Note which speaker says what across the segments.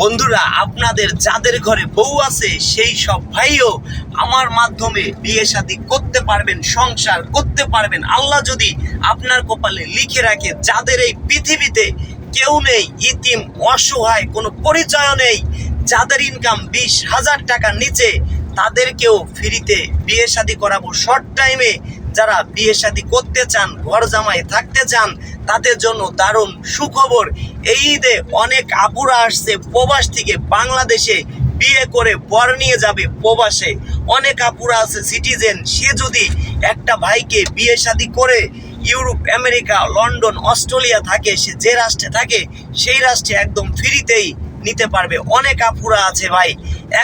Speaker 1: বন্ধুরা, আপনাদের যাদের ঘরে বউ আছে, সেই সব ভাইও আমার মাধ্যমে বিয়ে শাদী করতে পারবেন, সংসার করতে পারবেন। আল্লাহ যদি আপনার কপালে লিখে রাখে, যাদের এই পৃথিবীতে কেউ নেই, ইতিম, অসহায়, কোনো পরিচয় নেই, যাদের ইনকাম বিশ হাজার টাকার নিচে, তাদেরকেও ফ্রিতে বিয়ে শাদী করাবো। শর্ট টাইমে যারা বিয়ে শাদী করতে চান, ঘর জামাই থাকতে চান, তাদের জন্য দারুণ সুখবর। এই ঈদে অনেক আপুরা আসছে প্রবাস থেকে বাংলাদেশে বিয়ে করে বর নিয়ে যাবে প্রবাসে। অনেক আপুরা আছে সিটিজেন, সে যদি একটা ভাইকে বিয়ে শাদী করে ইউরোপ, আমেরিকা, লন্ডন, অস্ট্রেলিয়া থাকে, সে যে রাষ্ট্রে থাকে, সেই রাষ্ট্রে একদম ফ্রিতেই নিতে পারবে। অনেক আপুরা আছে ভাই।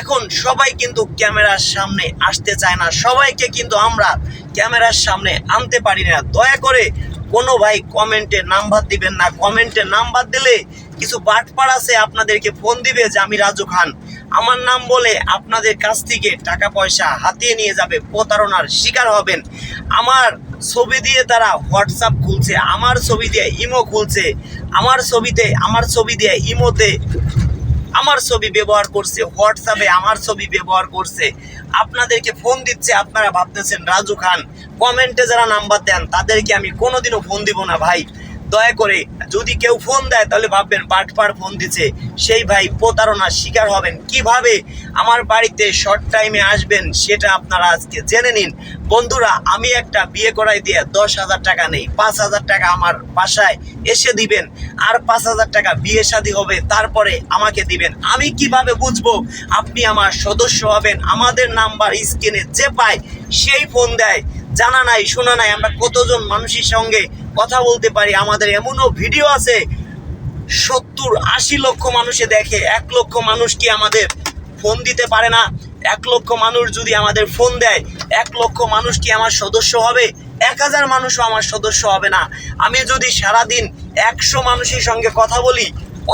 Speaker 1: এখন সবাই কিন্তু ক্যামেরার সামনে আসতে চায় না। সবাইকে কিন্তু আমরা ক্যামেরার সামনে আনতে পারি না। দয়া করে কোনো ভাই কমেন্টে নাম্বার দিবেন না। কমেন্টে নাম্বার দিলে কিছু বাটপার আছে, আপনাদেরকে ফোন দিবে যে আমি রাজু খান। আমার নাম বলে আপনাদের কাছ থেকে টাকা পয়সা হাতিয়ে নিয়ে যাবে, প্রতারণার শিকার হবেন। আমার ছবি দিয়ে তারা হোয়াটসঅ্যাপ খুলছে, আমার ছবি দিয়ে ইমো খুলছে, আমার ছবিতে, আমার ছবি দিয়ে ইমোতে আমার ছবি ব্যবহার করছে হোয়াটসঅ্যাপে আমার ছবি ব্যবহার করছে। আপনাদেরকে ফোন দিচ্ছে, আপনারা ভাবতেছেন, রাজু খান কমেন্টে যারা নাম্বার দেন, তাদেরকে আমি কোনোদিনও ফোন দিব না ভাই। দয়া করে যদি কেউ ফোন দেয়, তাহলে ভাববেন বাটপার ফোন দিছে। সেই ভাই প্রতারণার শিকার হবেন। কীভাবে আমার বাড়িতে শর্ট টাইমে আসবেন, সেটা আপনারা আজকে জেনে নিন। বন্ধুরা, আমি একটা বিয়ে করাই দিয়ে দশ হাজার টাকা নেই। পাঁচ হাজার টাকা আমার বাসায় এসে দিবেন। আর পাঁচ হাজার টাকা বিয়ে শাদী হবে, তারপরে আমাকে দিবেন। আমি কীভাবে বুঝব? আপনি আমার সদস্য হবেন। আমাদের নাম্বার স্ক্রিনে যে পায়, সেই ফোন দেয়। জানা নাই, শোনা নাই। আমরা কতজন মানুষের সঙ্গে কথা বলতে পারি। আমাদের এমনও ভিডিও আছে, সত্তর আশি লক্ষ মানুষে দেখে, এক লক্ষ মানুষ কি আমাদের ফোন দিতে পারে না? এক লক্ষ মানুষ যদি আমাদের ফোন দেয়, এক লক্ষ মানুষ কি আমার সদস্য হবে? এক হাজার মানুষও আমার সদস্য হবে না। আমি যদি সারাদিন একশো মানুষের সঙ্গে কথা বলি,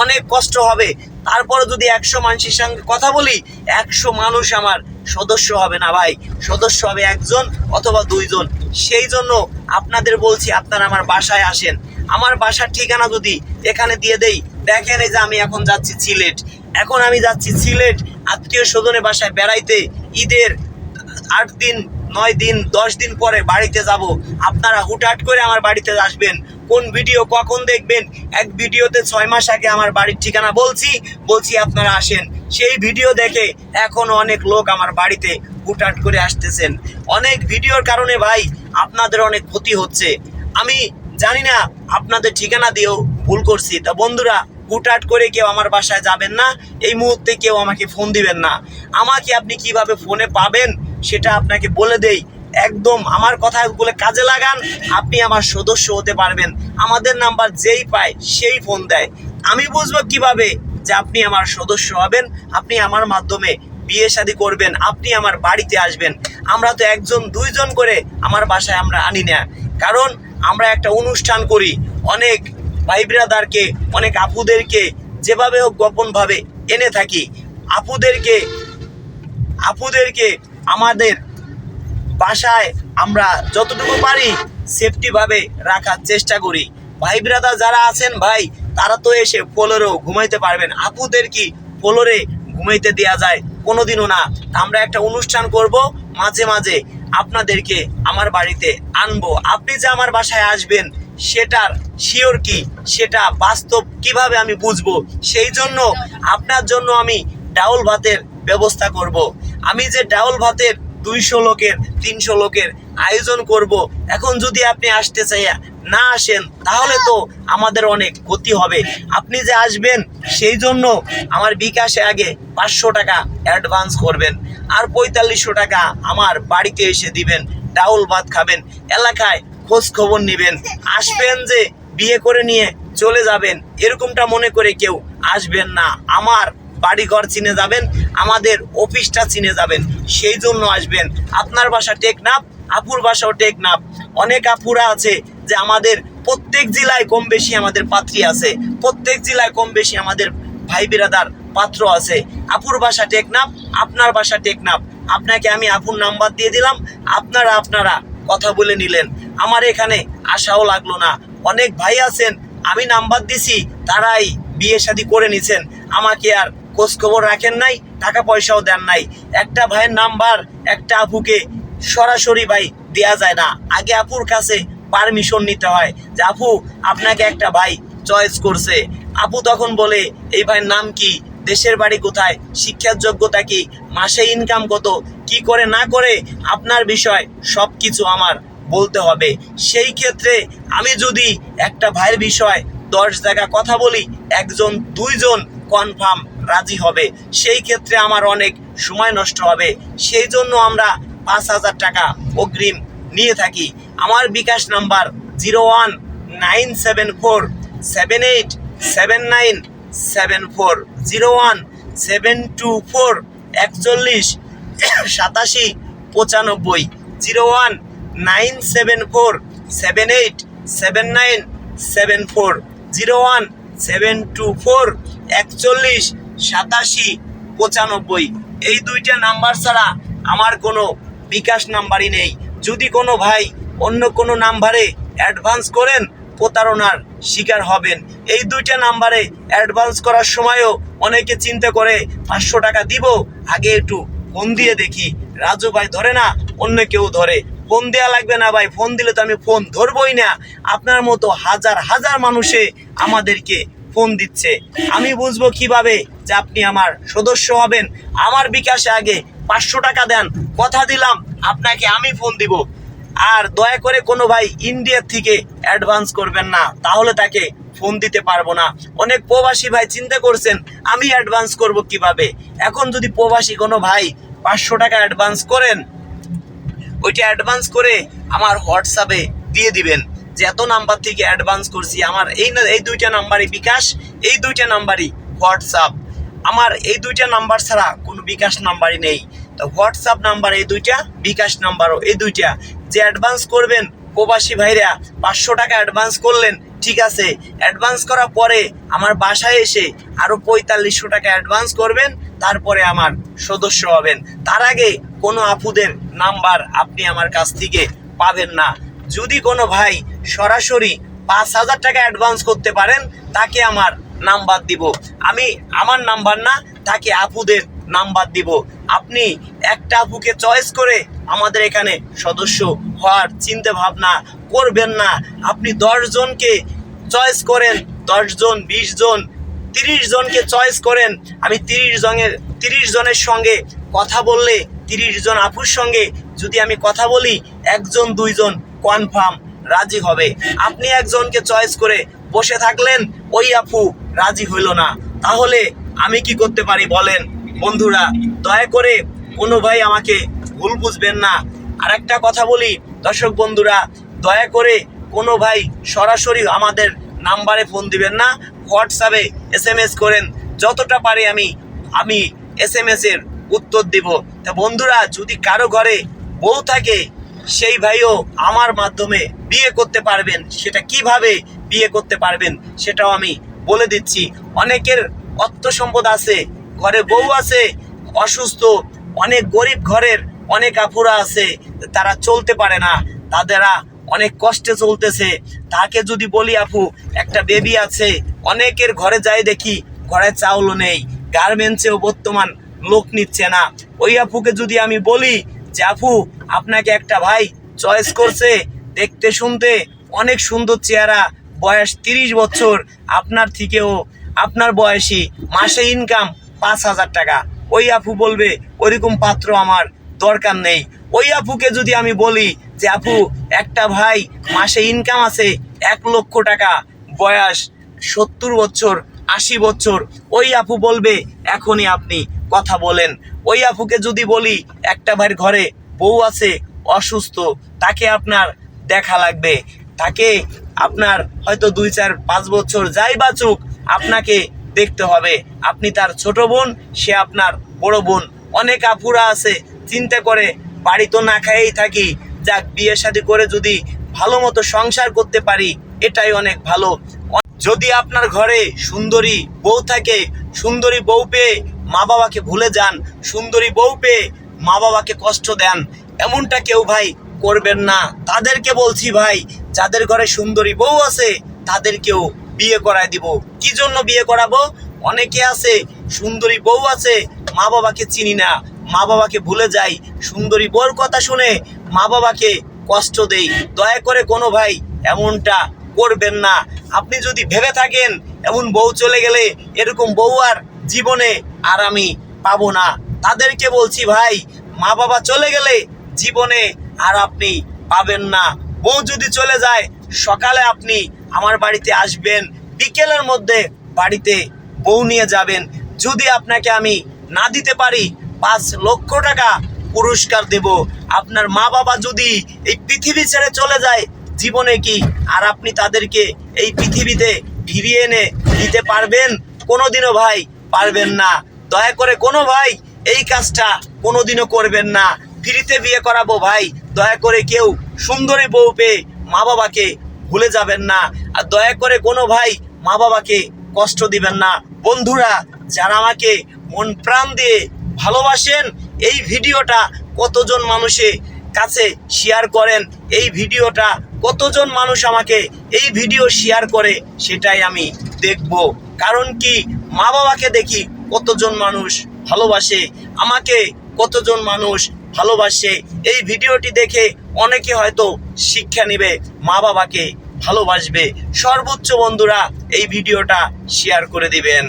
Speaker 1: অনেক কষ্ট হবে। তারপরে যদি একশো মানুষের সঙ্গে কথা বলি, একশো মানুষ আমার সদস্য হবে না ভাই। সদস্য হবে একজন অথবা দুইজন। সেই জন্য আপনাদের বলছি, আপনারা আমার বাসায় আসেন। আমার বাসার ঠিকানা যদি এখানে দিয়ে দেই, দেখেন এই যে আমি এখন যাচ্ছি সিলেট। এখন আমি যাচ্ছি সিলেট আত্মীয় স্বজনের বাসায় বেড়াইতে। ঈদের আট দিন, নয় দিন, দশ দিন পরে বাড়িতে যাব। আপনারা হুটহাট করে আমার বাড়িতে আসবেন। কোন ভিডিও কখন দেখবেন? এক ভিডিওতে ছয় মাস আগে আমার বাড়ির ঠিকানা বলছি। বলছি আপনারা আসেন। সেই ভিডিও দেখে এখনও অনেক লোক আমার বাড়িতে হুটহাট করে আসতেছেন। অনেক ভিডিওর কারণে ভাই আপনাদের অনেক ক্ষতি হচ্ছে। আমি জানি না আপনাদের ঠিকানা দিয়েও ভুল করছি। তা বন্ধুরা, হুটহাট করে কেউ আমার বাসায় যাবেন না, এই মুহূর্তে কেউ আমাকে ফোন দিবেন না। আমাকে আপনি কীভাবে ফোনে পাবেন সেটা আপনাকে বলে দেই। একদম আমার কথাগুলো কাজে লাগান, আপনি আমার সদস্য হতে পারবেন। আমাদের নাম্বার যেই পায়, সেই ফোন দেয়। আমি বুঝব কীভাবে যে আপনি আমার সদস্য হবেন, আপনি আমার মাধ্যমে বিয়ে শাদী করবেন, আপনি আমার বাড়িতে আসবেন। আমরা তো একজন, দুইজন করে আমার বাসায় আমরা আনি না। কারণ আমরা একটা অনুষ্ঠান করি, অনেক ভাই ব্রাদারকে, অনেক আপুদেরকে, যেভাবে হোক গোপনভাবে এনে থাকি। আপুদেরকে আপুদেরকে আমাদের বাসায় আমরা যতটুকু পারি সেফটিভাবে রাখার চেষ্টা করি। ভাই ব্রাদার যারা আছেন ভাই তারা তো এসে ফ্লোরেও ঘুমাইতে পারবেন আপুদের কি ফ্লোরে ঘুমাইতে দেওয়া যায়? কোনোদিনও না। আমরা একটা অনুষ্ঠান করব, মাঝে মাঝে আপনাদেরকে আমার বাড়িতে আনব। আপনি যে আমার বাসায় আসবেন, সেটার শিওর কি? সেটা বাস্তব কীভাবে আমি বুঝব? সেই জন্য আপনার জন্য আমি ডাউল ভাতের ব্যবস্থা করব। আমি যে ডাউল ভাতের দুইশো লোকের, তিনশো লোকের আয়োজন করব। এখন যদি আপনি আসতে চাইয়া না আসেন, তাহলে তো আমাদের অনেক ক্ষতি হবে। আপনি যে আসবেন, সেই জন্য আমার বিকাশে আগে পাঁচশো টাকা অ্যাডভান্স করবেন, আর পঁয়তাল্লিশশো টাকা আমার বাড়িতে এসে দিবেন, ডাউল ভাত খাবেন, এলাকায় খোঁজ খবর নেবেন, আসবেন যে বিয়ে করে নিয়ে চলে যাবেন, এরকমটা মনে করে কেউ আসবেন না। আমার বাড়িঘর চিনে যাবেন, আমাদের অফিসটা চিনে যাবেন, সেই জন্য আসবেন। আপনার বাসা টেকনাফ আপুর বাসাও টেকনাফ অনেক আপুরা আছে যে আমাদের প্রত্যেক জেলায় কম বেশি আমাদের পাত্রী আছে। প্রত্যেক জেলায় কম বেশি আমাদের ভাই বিরাদার পাত্র আছে। আপুর বাসা টেকনাফ আপনার বাসা টেকনাফ আপনাকে আমি আপুর নাম্বার দিয়ে দিলাম, আপনারা আপনারা কথা বলে নিলেন। আমার এখানে আশাও লাগল না। অনেক ভাই আছেন, আমি নাম্বার দিছি, তারাই বিয়ে শাদী করে নিছেন। আমাকে আর খোঁজ খবর রাখেন নাই, টাকা পয়সাও দেন নাই। একটা ভাইয়ের নাম্বার, একটা আপুকে সরাসরি ভাই, দেয়া যায় না। আগে আপুর কাছে পারমিশন নিতে হয় যে, আপু, আপনাকে একটা ভাই চয়েস করছে। আপু তখন বলে, এই ভাইয়ের নাম কি? দেশের বাড়ি কোথায়? শিক্ষার যোগ্যতা কি? মাসে ইনকাম কত? কি করে না করে? আপনার বিষয় সব কিছু আমার বলতে হবে। সেই ক্ষেত্রে আমি যদি একটা ভাইয়ের বিষয় দশ জায়গা কথা বলি, একজন, দুইজন কনফার্ম রাজি হবে। সেই ক্ষেত্রে আমার অনেক সময় নষ্ট হবে। সেই জন্য আমরা পাঁচ হাজার টাকা অগ্রিম নিয়ে থাকি। আমার bKash number zero one nine seven four, seven eight seven nine seven four, zero one seven two four, একচল্লিশ, সাতাশি, পঁচানব্বই, zero one nine seven four, seven eight seven nine seven four, zero one seven two four, একচল্লিশ, সাতাশি, পঁচানব্বই। এই দুইটা number ছাড়া আমার কোনো বিকাশ নাম্বারই নেই। যদি কোনো ভাই অন্য কোনো নাম্বারে অ্যাডভান্স করেন, প্রতারণার শিকার হবেন। এই দুইটা নাম্বারে অ্যাডভান্স করার সময়ও অনেকে চিন্তা করে, পাঁচশো টাকা দিব, আগে একটু ফোন দিয়ে দেখি। রাজু ভাই ধরে না, অন্য কেউ ধরে। ফোন দেওয়া লাগবে না ভাই, ফোন দিলে তো আমি ফোন ধরবই না। আপনার মতো হাজার হাজার মানুষে আমাদেরকে ফোন দিচ্ছে। আমি বুঝব কীভাবে যে আপনি আমার সদস্য হবেন। আমার বিকাশে আগে পাঁচশো টাকা দেন, কথা দিলাম, আপনাকে আমি ফোন দিব। আর দয়া করে কোনো ভাই ইন্ডিয়ার থেকে অ্যাডভান্স করবেন না, তাহলে তাকে ফোন দিতে পারব না। অনেক প্রবাসী ভাই চিন্তা করছেন, আমি অ্যাডভান্স করব কীভাবে? এখন যদি প্রবাসী কোনো ভাই পাঁচশো টাকা অ্যাডভান্স করেন, ওইটা অ্যাডভান্স করে আমার হোয়াটসঅ্যাপে দিয়ে দিবেন। যে এত নাম্বার থেকে অ্যাডভান্স করছি, আমার এই এই দুইটা নাম্বারই বিকাশ, এই দুইটা নাম্বারই হোয়াটসঅ্যাপ আমার এই দুইটা নাম্বার ছাড়া কোনো বিকাশ নাম্বারই নেই। তো হোয়াটসঅ্যাপ নাম্বার এই দুইটা, বিকাশ নাম্বারও এই দুইটা। যে অ্যাডভান্স করবেন, প্রবাসী ভাইরা, পাঁচশো টাকা অ্যাডভান্স করলেন, ঠিক আছে। অ্যাডভান্স করার পরে আমার বাসায় এসে আরও পঁয়তাল্লিশশো টাকা অ্যাডভান্স করবেন, তারপরে আমার সদস্য হবেন। তার আগে কোনো আপুদের নাম্বার আপনি আমার কাছ থেকে পাবেন না। যদি কোনো ভাই সরাসরি পাঁচ হাজার টাকা অ্যাডভান্স করতে পারেন, তাকে আমার নাম্বার দিব। আমি আমার নাম্বার না, তাকে আপুদের নাম্বার দিব। আপনি একটা আপুকে চয়েস করে আমাদের এখানে সদস্য হওয়ার চিন্তা ভাবনা করবেন না। আপনি জনকে চয়েস করেন দশজন বিশ জন, তিরিশ জনকে চয়েস করেন। আমি তিরিশ জনের তিরিশ জনের সঙ্গে কথা বললে, তিরিশ জন আপুর সঙ্গে যদি আমি কথা বলি, একজন, দুইজন কনফার্ম রাজি হবে। আপনি একজনকে চয়েস করে বসে থাকলেন, ওই আপু রাজি হইল না। তাহলে আমি কি করতে পারি বলেন? বন্ধুরা, দয়া করে কোনো ভাই আমাকে ভুল বুঝবেন না। আর একটা কথা বলি, দর্শক বন্ধুরা, দয়া করে কোনো ভাই সরাসরি আমাদের নাম্বারে ফোন দিবেন না হোয়াটসঅ্যাপে এস এম এস করেন। যতটা পারি আমি আমি এস এম এস এর উত্তর দিব। তা বন্ধুরা, যদি কারও ঘরে বউ থাকে সেই ভাইও আমার মাধ্যমে বিয়ে করতে পারবেন। সেটা কীভাবে বিয়ে করতে পারবেন সেটাও আমি বলে দিচ্ছি। অনেকের অর্থ সম্পদ আছে, ঘরে বউ আছে, অসুস্থ, অনেক গরিব ঘরের অনেক আপুরা আছে, তারা চলতে পারে না। তাদেরা অনেক কষ্টে চলতেছে। তাকে যদি বলি, আপু, একটা বেবি আছে। অনেকের ঘরে যাই দেখি, ঘরে চাউলও নেই গার্মেন্টসেও বর্তমান লোক নিচ্ছে না। ওই আপুকে যদি আমি বলি যে আপু আপনাকে একটা ভাই চয়েস করছে। দেখতে শুনতে অনেক সুন্দর চেহারা, বয়স তিরিশ বছর, আপনার থেকেও, আপনার বয়সী, মাসে ইনকাম পাঁচ হাজার টাকা। ওই আপু বলবে, ওইরকম পাত্র আমার দরকার নেই। ওই আপুকে যদি আমি বলি যে, আপু, একটা ভাই মাসে ইনকাম আছে এক লক্ষ টাকা, বয়স সত্তর বছর, আশি বছর। ওই আপু বলবে, এখনই আপনি কথা বলেন। ওই আপুকে যদি বলি, একটা ভাইয়ের ঘরে বউ আছে, অসুস্থ, তাকে আপনার দেখা লাগবে। তাকে আপনার হয়তো দুই, চার, পাঁচ বছর যাই বাঁচুক, আপনাকে দেখতে হবে। আপনি তার ছোট বোন, সে আপনার বড় বোন। অনেক আপুরা আছে, চিন্তা করে বাড়ি তো না খাইয়েই থাকি। যাক, বিয়ে শাদী করে যদি ভালো মতো সংসার করতে পারি, এটাই অনেক ভালো। যদি আপনার ঘরে সুন্দরী বউ থাকে, সুন্দরী বউ পেয়ে মা বাবাকে ভুলে যান, সুন্দরী বউ পেয়ে মা বাবাকে কষ্ট দেন। এমনটা কেউ ভাই করবেন না। তাদেরকে বলছি ভাই, যাদের ঘরে সুন্দরী বউ আছে, তাদেরকেও বিয়ে করায় দিব। কি জন্য বিয়ে করাবো? অনেকে আছে, সুন্দরী বউ আছে, মা বাবাকে চিনি না। মা বাবাকে ভুলে যাই, সুন্দরী বউর কথা শুনে মা বাবাকে কষ্ট দেই। দয়া করে কোনো ভাই এমনটা করবেন না। আপনি যদি ভেবে থাকেন, এমন বউ চলে গেলে এরকম বউ আর জীবনে আর আমি পাবো না। তাদেরকে বলছি, ভাই মা বাবা চলে গেলে জীবনে আর আপনি পাবেন না। বউ যদি চলে যায়, সকালে আপনি আমার বাড়িতে আসবেন। বিকেলের মধ্যে বাড়িতে বউ নিয়ে যাবেন। যদি আপনাকে আমি না দিতে পারি, পাঁচ লক্ষ টাকা পুরস্কার দেব। আপনার মা বাবা যদি এই পৃথিবী ছেড়ে চলে যায়, জীবনে কি আর আপনি তাদেরকে এই পৃথিবীতে ফিরিয়ে এনে দিতে পারবেন? কোনোদিনও, ভাই পারবেন না। দয়া করে কোনো ভাই এই কাজটা কোনোদিনও করবেন না। ফ্রিতে বিয়ে করাবো ভাই। দয়া করে কেউ সুন্দরী বউ পেয়ে মা বাবাকে ভুলে যাবেন না। আর দয়া করে কোনো ভাই মা বাবাকে কষ্ট দিবেন না। বন্ধুরা, যারা আমাকে মন প্রাণ দিয়ে ভালোবাসেন, এই ভিডিওটা কতজন মানুষে কাছে শেয়ার করেন? এই ভিডিওটা কতজন মানুষ আমাকে এই ভিডিও শেয়ার করে? সেটাই আমি দেখব। কারণ কি? মা বাবাকে দেখি কতজন মানুষ ভালোবাসে, আমাকে কতজন মানুষ ভালোবাসে। এই ভিডিওটি দেখে অনেকে হয়তো শিক্ষা নিবে মা বাবাকে ভালোবাসবে। সর্বোচ্চ বন্ধুরা এই ভিডিওটা শেয়ার করে দিবেন।